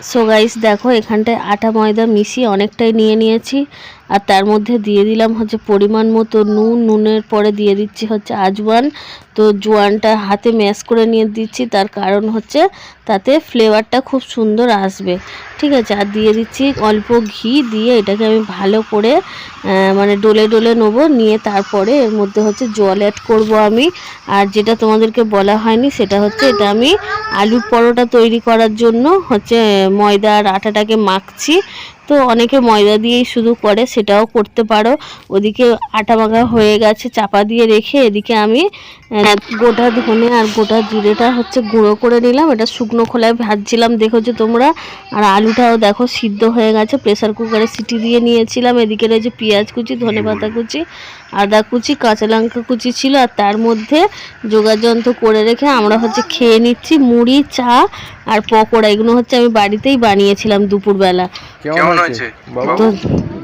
So guys দেখো এখানটায় আটা ময়দা মিশিয়ে অনেকটাই নিয়ে নিয়েছি। আর তার মধ্যে দিয়ে দিলাম হচ্ছে পরিমাণ মতো নুন। নুনের পরে দিয়ে দিচ্ছি হচ্ছে আজওয়ান। তো জোয়ানটা হাতে ম্যাশ করে নিয়ে দিচ্ছি। তার কারণ হচ্ছে তাতে ফ্লেভারটা খুব সুন্দর আসবে। ঠিক আছে, আর দিয়ে দিচ্ছি অল্প ঘি দিয়ে এটাকে আমি ভালো করে মানে ডলে ডোলে নেব। নিয়ে তারপরে এর মধ্যে হচ্ছে জল অ্যাড করব আমি। আর যেটা তোমাদেরকে বলা হয়নি সেটা হচ্ছে এটা আমি আলুর পরোটা তৈরি করার জন্য হচ্ছে ময়দা আর আটাটাকে মাখছি। তো অনেকে ময়দা দিয়েই শুধু করে, সেটাও করতে পারো। ওদিকে আটা মাখা হয়ে গেছে, চাপা দিয়ে রেখে এদিকে আমি গোটা ধনে আর গোটা জিরেটা হচ্ছে গুঁড়ো করে নিলাম। এটা শুকনো খোলায় ভাজছিলাম, দেখো যে তোমরা। আর আলুটাও দেখো সিদ্ধ হয়ে গেছে প্রেসার কুকারে সিটি দিয়ে নিয়েছিলাম। এদিকে রয়েছে পেঁয়াজ কুচি, ধনে পাতা কুচি, আদা কুচি, কাঁচা লঙ্কা কুচি ছিল। আর তার মধ্যে যোগাযন্ত্র করে রেখে আমরা হচ্ছে খেয়ে নিচ্ছি মুড়ি, চা আর পকোড়া। এগুলো হচ্ছে আমি বাড়িতেই বানিয়েছিলাম দুপুরবেলা। কেমন হয়েছে? তো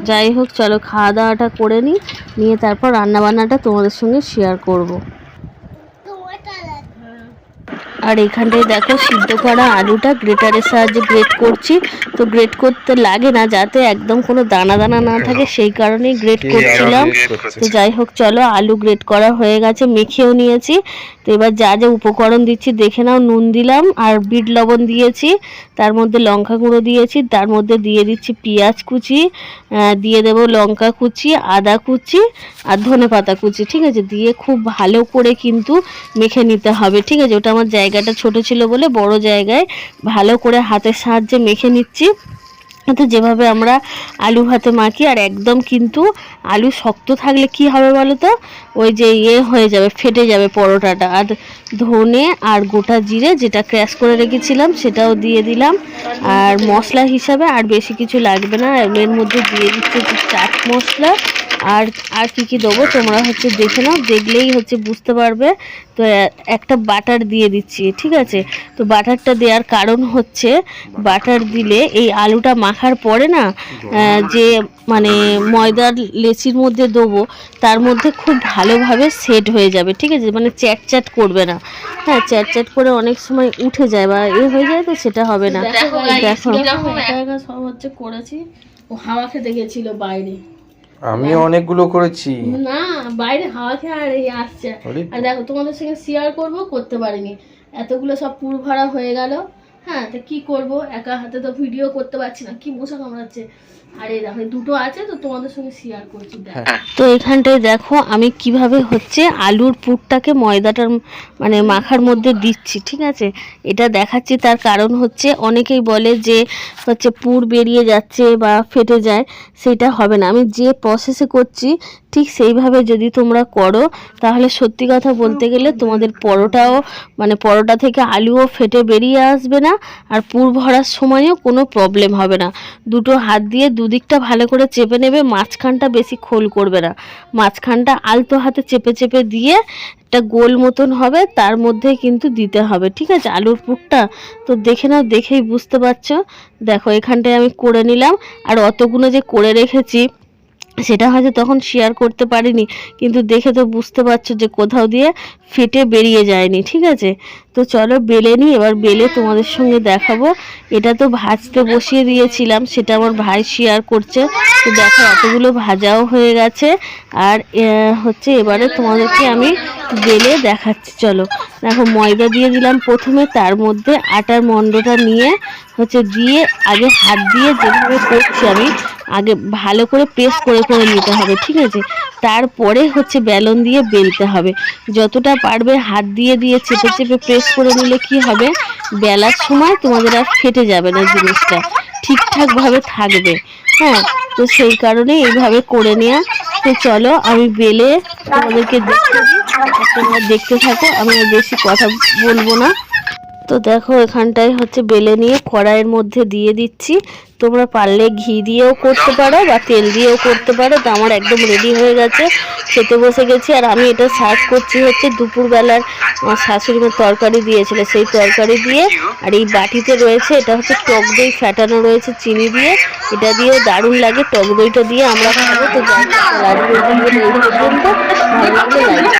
যাই হোক চলো খাওয়া দাওয়াটা করে নিই নিয়ে তারপর রান্না বান্নাটা তোমাদের সঙ্গে শেয়ার করব। আর এখানটায় দেখো সিদ্ধ করা আলুটা গ্রেটারের সাহায্যে গ্রেট করছি। তো গ্রেট করতে লাগে না যাতে একদম কোনো দানা দানা না থাকে সেই কারণেই গ্রেট করছিলাম। তো যাই হোক চলো আলু গ্রেট করা হয়ে গেছে মেখেও নিয়েছি। তো এবার যা যা উপকরণ দিচ্ছি দেখে নাও নুন দিলাম আর বিট লবণ দিয়েছি। তার মধ্যে লঙ্কা গুঁড়ো দিয়েছি তার মধ্যে দিয়ে দিচ্ছি পেঁয়াজ কুচি দিয়ে দেবো লঙ্কা কুচি আদা কুচি আর ধনে পাতা কুচি ঠিক আছে? দিয়ে খুব ভালো করে কিন্তু মেখে নিতে হবে ঠিক আছে? ওটা আমার জায়গাটা ছোট ছিল বলে বড় জায়গায় ভালো করে হাতের সাহায্যে মেখে নিচ্ছি। তো যেভাবে আমরা আলু ভাতে মাখি, আর একদম কিন্তু আলু শক্ত থাকলে কি হবে বলো তো ওই যে ইয়ে হয়ে যাবে, ফেটে যাবে পরোটাটা। আর ধনে আর গোটা জিরে যেটা ক্র্যাশ করে রেখেছিলাম, সেটাও দিয়ে দিলাম। আর মশলা হিসাবে আর বেশি কিছু লাগবে না। এর মধ্যে দিয়ে দিচ্ছি চাট মশলা। আর আর কি কি দেবো তোমরা হচ্ছে দেখে নাও দেখলেই হচ্ছে বুঝতে পারবে। তো একটা বাটার দিয়ে দিচ্ছি ঠিক আছে? তো বাটারটা দেওয়ার কারণ হচ্ছে বাটার দিলে এই আলুটা মাখার পরে না যে মানে ময়দার লেচির মধ্যে দেবো তার মধ্যে খুব ভালোভাবে সেট হয়ে যাবে ঠিক আছে? মানে চ্যাট চ্যাট করবে না। হ্যাঁ চ্যাট চ্যাট করে অনেক সময় উঠে যায় বা এ হয়ে যায় তো সেটা হবে না। দেখো সব হচ্ছে করেছি। ও হাওয়া খেতে গেছিল বাইরে। আমি অনেকগুলো করেছি। না বাইরে হাওয়া খেয়ে আর এই আসছে। আর দেখো তোমাদের সঙ্গে শেয়ার করব করতে পারিনি। এতগুলো সব পুর ভরা হয়ে গেল। হ্যাঁ তো কি করব? একা হাতে তো ভিডিও করতে পারছি না। কি মশা কামড়াচ্ছে? আর দেখো দুটো আছে তো তোমাদের সঙ্গে শেয়ার করছি দেখো। তো এখানটায় দেখো আমি কীভাবে হচ্ছে আলুর পুরটাকে ময়দাটার মানে মাখার মধ্যে দিচ্ছি ঠিক আছে? এটা দেখাচ্ছি তার কারণ হচ্ছে অনেকেই বলে যে হচ্ছে পুর বেরিয়ে যাচ্ছে বা ফেটে যায় সেটা হবে না। আমি যে প্রসেসে করছি ঠিক সেইভাবে যদি তোমরা করো তাহলে সত্যি কথা বলতে গেলে তোমাদের পরোটাও মানে পরোটা থেকে আলুও ফেটে বেরিয়ে আসবে না আর পুর ভরার সময়ও কোনো প্রবলেম হবে না। দুটো হাত দিয়ে দুদিকটা ভালো করে চেপে নেবে, মাঝখানটা বেশি খোল করবে না। মাঝখানটা আলতো হাতে চেপে চেপে দিয়ে একটা গোল মতন হবে, তার মধ্যে কিন্তু দিতে হবে। ঠিক আছে? আলুর পুরটা তো দেখে নাও, দেখেই বুঝতে পারছ। দেখো, এখানটায় আমি করে নিলাম। আর অতগুলো যে করে রেখেছি সেটা হয়তো তখন শেয়ার করতে পারিনি, কিন্তু দেখে তো বুঝতে পারছ যে কোথাও দিয়ে ফেটে বেরিয়ে যায়নি, ঠিক আছে? তো চলো বেলে নিই এবার বেলে তোমাদের সঙ্গে দেখাবো। এটা তো ভাজতে বসিয়ে দিয়েছিলাম, সেটা আমার ভাই শেয়ার করছে। তো দেখো, এতগুলো ভাজাও হয়ে গেছে। আর হচ্ছে এবারে তোমাদেরকে আমি বেলে দেখাচ্ছি, চলো। দেখো, ময়দা দিয়ে দিলাম প্রথমে, তার মধ্যে আটার মণ্ডটা নিয়ে হচ্ছে দিয়ে আগে হাত দিয়ে যেভাবে করছি আমি আগে ভালো করে প্রেস করে করে নিতে হবে, ঠিক আছে? তারপরে হচ্ছে বেলন দিয়ে বেলতে হবে। যতটা পারবে হাত দিয়ে দিয়ে চেপে চেপে প্রেস করে নিলে কি হবে? বেলার সময় তোমাদের আর ফেটে যাবে না জিনিসটা। ঠিকঠাকভাবে থাকবে। হ্যাঁ তো সেই কারণে এইভাবে করে নেওয়া তো চলো, আমি বেলে তোমাদেরকে দেখতে দেখতে থাকো, আমি বেশি কথা বলব না। তো দেখো এখানটায় হচ্ছে বেলে নিয়ে কড়াইয়ের মধ্যে দিয়ে দিচ্ছি। তোমরা পারলে ঘি দিয়েও করতে পারো বা তেল দিয়েও করতে পারো। তো আমার একদম রেডি হয়ে গেছে। খেতে বসে গেছি। আর আমি এটা সার্ভ করছি হচ্ছে দুপুরবেলার, আমার শাশুড়ি মার তরকারি দিয়েছিল, সেই তরকারি দিয়ে। আর এই বাটিতে রয়েছে, এটা হচ্ছে টক দই ফ্যাটানো রয়েছে চিনি দিয়ে। এটা দিয়েও দারুণ লাগে। টক দইটা দিয়ে আমরা খাব। তো